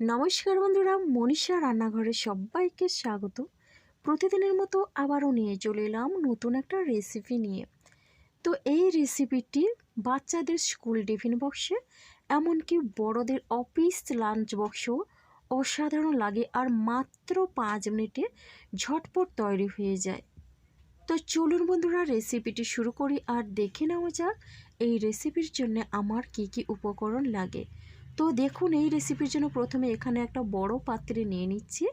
নমস্কার বন্ধুরা, মনীষা রান্নাঘরে সবাইকে স্বাগত। প্রতিদিনের মতো আবারও নিয়ে চলে এলাম নতুন একটা রেসিপি নিয়ে। তো এই রেসিপিটি বাচ্চাদের স্কুল টিফিন বক্সে এমনকি বড়দের অফিস লাঞ্চ বক্সেও অসাধারণ লাগে আর মাত্র পাঁচ মিনিটে ঝটপট তৈরি হয়ে যায়। তো চলুন বন্ধুরা রেসিপিটি শুরু করি আর দেখে নেওয়া যাক এই রেসিপির জন্য আমার কি কি উপকরণ লাগে। তো দেখুন, এই রেসিপির জন্য প্রথমে এখানে একটা বড় পাত্রে নিয়ে নিচ্ছি।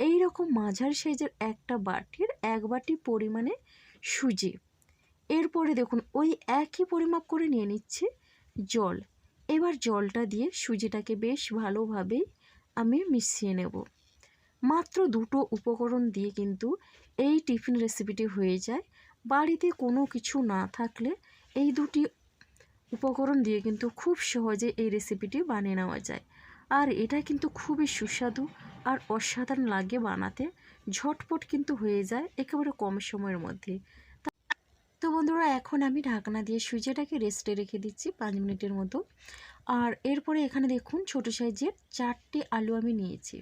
এই রকম মাঝারি সাইজের একটা বাটির এক বাটি পরিমাণে সুজি। এরপরে দেখুন, ওই একই পরিমাপ করে নিয়ে নিচ্ছে জল। এবার জলটা দিয়ে সুজিটাকে বেশ ভালোভাবেই আমি মিশিয়ে নেব। মাত্র দুটো উপকরণ দিয়ে কিন্তু এই টিফিন রেসিপিটি হয়ে যায়। বাড়িতে কোনো কিছু না থাকলে এই দুটি উপকরণ দিয়ে কিন্তু খুব সহজে এই রেসিপিটি বানিয়ে নেওয়া যায়। আর এটা কিন্তু খুবই সুস্বাদু আর অসাধারণ লাগে বানাতে। ঝটপট কিন্তু হয়ে যায় একেবারে কম সময়ের মধ্যে। তো বন্ধুরা, এখন আমি ঢাকনা দিয়ে সুজিটাকে রেস্টে রেখে দিচ্ছি পাঁচ মিনিটের মতো। আর এরপরে এখানে দেখুন ছোটো সাইজের চারটে আলু আমি নিয়েছি।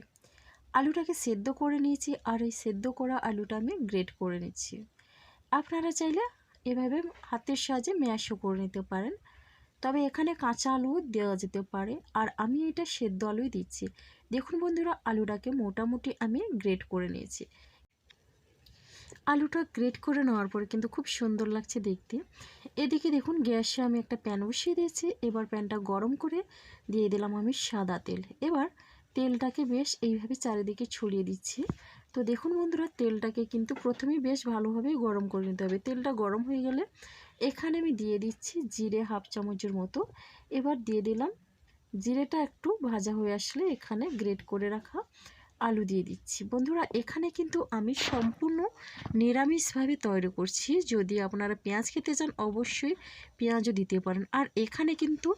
আলুটাকে সেদ্ধ করে নিয়েছি আর এই সেদ্ধ করা আলুটা আমি গ্রেট করে নিচ্ছি। আপনারা চাইলে এভাবে হাতের সাহায্যে ম্যাশও করে নিতে পারেন। তবে এখানে কাঁচা আলুও দেওয়া যেতে পারে, আর আমি এটা সেদ্ধ আলুই দিচ্ছি। দেখুন বন্ধুরা, আলুটাকে মোটামুটি আমি গ্রেট করে নিয়েছি। আলুটা গ্রেট করে নেওয়ার পরে কিন্তু খুব সুন্দর লাগছে দেখতে। এদিকে দেখুন, গ্যাসে আমি একটা প্যান বসিয়ে দিয়েছি। এবার প্যানটা গরম করে দিয়ে দিলাম আমি সাদা তেল। এবার তেলটাকে বেশ এইভাবে চারিদিকে ছড়িয়ে দিচ্ছি। তো দেখুন বন্ধুরা, তেলটাকে কিন্তু প্রথমেই বেশ ভালোভাবেই গরম করে নিতে হবে। তেলটা গরম হয়ে গেলে এখানে আমি দিয়ে দিচ্ছি জিরে হাফ চামচের মতো। এবার দিয়ে দিলাম, জিরেটা একটু ভাজা হয়ে আসলে এখানে গ্রেট করে রাখা আলু দিয়ে দিচ্ছি। বন্ধুরা, এখানে কিন্তু আমি সম্পূর্ণ নিরামিষভাবে তৈরি করছি। যদি আপনারা পেঁয়াজ খেতে চান, অবশ্যই পেঁয়াজও দিতে পারেন। আর এখানে কিন্তু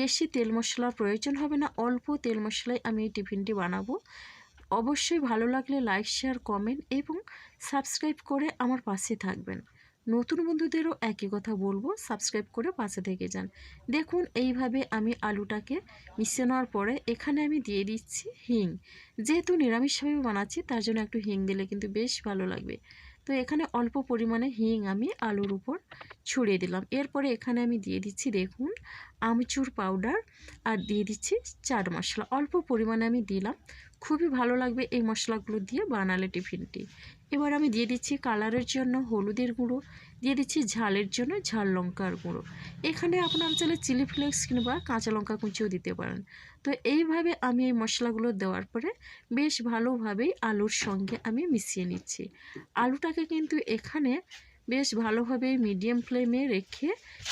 বেশি তেল মশলার প্রয়োজন হবে না, অল্প তেল মশলায় আমি এই টিফিনটি বানাবো। অবশ্যই ভালো লাগলে লাইক, শেয়ার, কমেন্ট এবং সাবস্ক্রাইব করে আমার পাশে থাকবেন। নতুন বন্ধুদেরও একই কথা বলব সাবস্ক্রাইব করে পাশে থেকে যান। দেখুন, এইভাবে আমি আলুটাকে মিশিয়ে নেওয়ার পরে এখানে আমি দিয়ে দিচ্ছি হিং। যেহেতু নিরামিষভাবে বানাচ্ছি, তার জন্য একটু হিং দিলে কিন্তু বেশ ভালো লাগবে। তো এখানে অল্প পরিমাণে হিং আমি আলুর উপর ছড়িয়ে দিলাম। এরপরে এখানে আমি দিয়ে দিচ্ছি, দেখুন, আমচুর পাউডার আর দিয়ে দিচ্ছি চাট মশলা। অল্প পরিমাণে আমি দিলাম খুবই ভালো লাগবে এই মশলাগুলো দিয়ে বানালে টিফিনটি। এবার আমি দিয়ে দিচ্ছি কালারের জন্য হলুদের গুঁড়ো, দিয়ে দিচ্ছি ঝালের জন্য ঝাল লঙ্কার গুঁড়ো। এখানে আপনার চাইলে চিলি ফ্লেক্স কিংবা কাঁচা লঙ্কা কুচিও দিতে পারেন। তো এইভাবে আমি এই মশলাগুলো দেওয়ার পরে বেশ ভালোভাবেই আলুর সঙ্গে আমি মিশিয়ে নিচ্ছি। আলুটাকে কিন্তু এখানে বেশ ভালোভাবে মিডিয়াম ফ্লেমে রেখে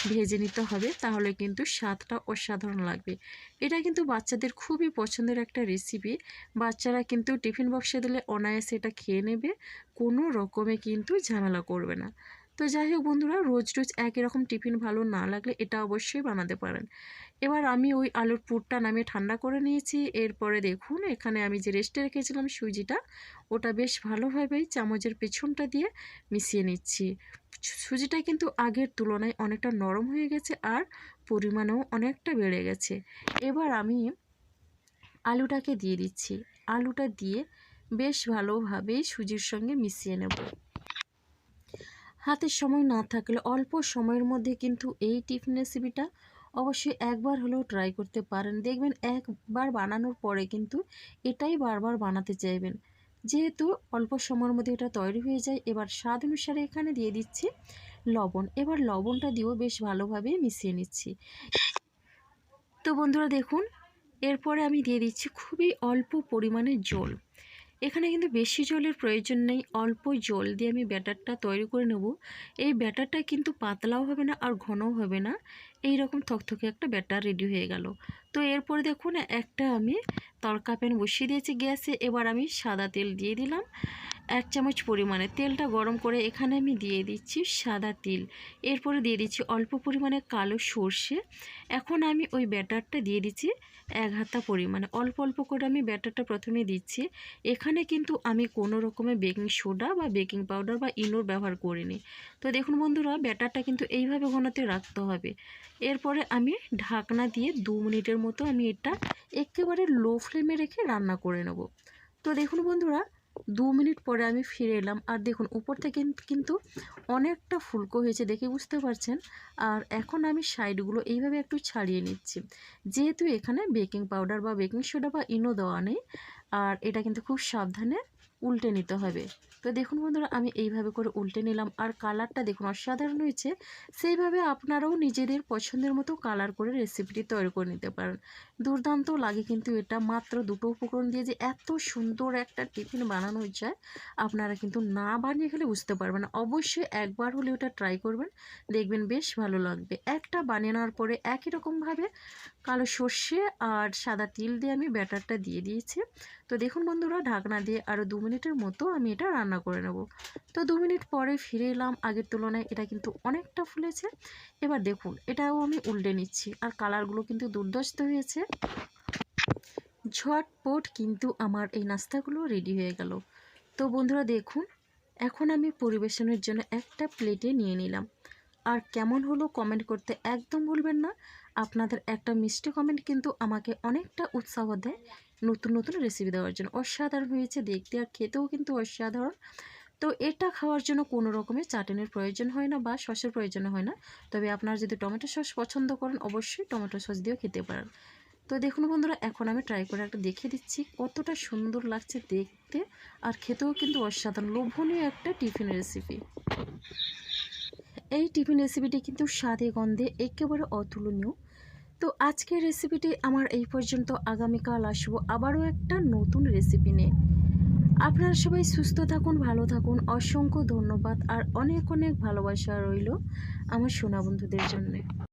ভেজে নিতে হবে, তাহলে কিন্তু স্বাদটা অসাধারণ লাগবে। এটা কিন্তু বাচ্চাদের খুবই পছন্দের একটা রেসিপি বাচ্চারা কিন্তু টিফিন বক্সে দিলে অনায়াসে এটা খেয়ে নেবে, কোনো রকমে কিন্তু ঝামেলা করবে না। তো যাই হোক বন্ধুরা, রোজ রোজ একই রকম টিফিন ভালো না লাগলে এটা অবশ্যই বানাতে পারেন। এবার আমি ওই আলুর পুরটা নামিয়ে ঠান্ডা করে নিয়েছি। এরপরে দেখুন, এখানে আমি যে রেস্টে রেখেছিলাম সুজিটা ওটা বেশ ভালোভাবেই চামচের পেছনটা দিয়ে মিশিয়ে নিচ্ছি। সুজিটা কিন্তু আগের তুলনায় অনেকটা নরম হয়ে গেছে আর পরিমাণেও অনেকটা বেড়ে গেছে। এবার আমি আলুটাকে দিয়ে দিচ্ছি। আলুটা দিয়ে বেশ ভালোভাবেই সুজির সঙ্গে মিশিয়ে নেব। হাতে সময় না থাকলে অল্প সময়ের মধ্যে কিন্তু এই টিফিন রেসিপিটা অবশ্যই একবার হলেও ট্রাই করতে পারেন। দেখবেন একবার বানানোর পরে কিন্তু এটাই বারবার বানাতে চাইবেন। যেহেতু অল্প সময়ের মধ্যে এটা তৈরি হয়ে যায়, এবার স্বাদ অনুসারে এখানে দিয়ে দিচ্ছি লবণ। এবার লবণটা দিয়েও বেশ ভালোভাবে মিশিয়ে নিচ্ছি। তো বন্ধুরা দেখুন, এরপরে আমি দিয়ে দিচ্ছি খুবই অল্প পরিমাণে জল। এখানে কিন্তু বেশি জলের প্রয়োজন নেই, অল্প জল দিয়ে আমি ব্যাটারটা তৈরি করে নেব। এই ব্যাটারটা কিন্তু পাতলাও হবে না আর ঘনও হবে না। এই রকম থকথকে একটা ব্যাটার রেডি হয়ে গেল। তো এরপরে দেখুন, একটা আমি তরকা প্যান বসিয়ে দিয়েছি গ্যাসে। এবার আমি সাদা তেল দিয়ে দিলাম। এক চামচ পরিমাণে তেলটা গরম করে এখানে আমি দিয়ে দিচ্ছি সাদা তিল। এরপরে দিয়ে দিচ্ছি অল্প পরিমাণে কালো সর্ষে। এখন আমি ওই ব্যাটারটা দিয়ে দিচ্ছি এক হাতা পরিমাণে। অল্প অল্প করে আমি ব্যাটারটা প্রথমে দিচ্ছি। এখানে কিন্তু আমি কোনো রকমের বেকিং সোডা বা বেকিং পাউডার বা ইনোর ব্যবহার করিনি। তো দেখুন বন্ধুরা, ব্যাটারটা কিন্তু এইভাবে ঘনতে রাখতে হবে। এরপরে আমি ঢাকনা দিয়ে দু মিনিটের মতো আমি এটা একেবারে লো ফ্লেমে রেখে রান্না করে নেব। তো দেখুন বন্ধুরা দু মিনিট পরে আমি ফিরে এলাম। আর দেখুন, উপর থেকে কিন্তু অনেকটা ফুলকো হয়েছে দেখে বুঝতে পারছেন। আর এখন আমি সাইডগুলো এইভাবে একটু ছাড়িয়ে নিচ্ছি। যেহেতু এখানে বেকিং পাউডার বা বেকিং সোডা বা ইনো দেওয়া নেই, আর এটা কিন্তু খুব সাবধানে উল্টে নিতে হবে। তো দেখুন বন্ধুরা, আমি এইভাবে করে উল্টে নিলাম। আর কালারটা দেখুন অসাধারণ হয়েছে। সেইভাবে আপনারাও নিজেদের পছন্দের মতো কালার করে রেসিপিটি তৈরি করে নিতে পারেন। দুর্দান্ত লাগে কিন্তু এটা। মাত্র দুটো উপকরণ দিয়ে যে এত সুন্দর একটা টিফিন বানানো যায় আপনারা কিন্তু না বানিয়ে খেলে বুঝতে পারবেন অবশ্যই একবার হলে ওটা ট্রাই করবেন। দেখবেন বেশ ভালো লাগবে। একটা বানিয়ে নেওয়ার পরে একই রকমভাবে কালো সর্ষে আর সাদা তিল দিয়ে আমি ব্যাটারটা দিয়ে দিয়েছি। তো দেখুন বন্ধুরা, ঢাকনা দিয়ে আরও দু মিনিটের মতো আমি এটা রান্না করে নেব। তো দু মিনিট পরে ফিরে এলাম, আগের তুলনায় এটা কিন্তু অনেকটা ফুলেছে। এবার দেখুন, এটাও আমি উল্টে নিচ্ছি আর কালারগুলো কিন্তু দুর্দস্ত হয়েছে। ঝটপট কিন্তু আমার এই নাস্তাগুলো রেডি হয়ে গেল। তো বন্ধুরা, দেখুন, এখন আমি পরিবেশনের জন্য একটা প্লেটে নিয়ে নিলাম। আর কেমন হলো কমেন্ট করতে একদম ভুলবেন না। আপনাদের একটা মিষ্টি কমেন্ট কিন্তু আমাকে অনেকটা উৎসাহ দেয় নতুন নতুন রেসিপি দেওয়ার জন্য। অসাধারণ হয়েছে, দেখতে আর খেতেও কিন্তু অসাধারণ। তো এটা খাওয়ার জন্য কোনো রকমের চাটনির প্রয়োজন হয় না বা সসের প্রয়োজন হয় না। তবে আপনারা যদি টমেটো সস পছন্দ করেন, অবশ্যই টমেটো সস দিয়েও খেতে পারেন। তো দেখুন বন্ধুরা, এখন আমি ট্রাই করে একটা দেখে দিচ্ছি, কতটা সুন্দর লাগছে দেখতে। আর খেতেও কিন্তু অসাধারণ, লোভনীয় একটা টিফিন রেসিপি এই টিফিন রেসিপিটি কিন্তু স্বাদে গন্ধে একেবারে অতুলনীয়। তো আজকের রেসিপিটি আমার এই পর্যন্ত। আগামীকাল আসব আবারও একটা নতুন রেসিপি নিয়ে। আপনারা সবাই সুস্থ থাকুন, ভালো থাকুন। অসংখ্য ধন্যবাদ। আর অনেক অনেক ভালোবাসা রইল আমার সোনা বন্ধুদের জন্যে।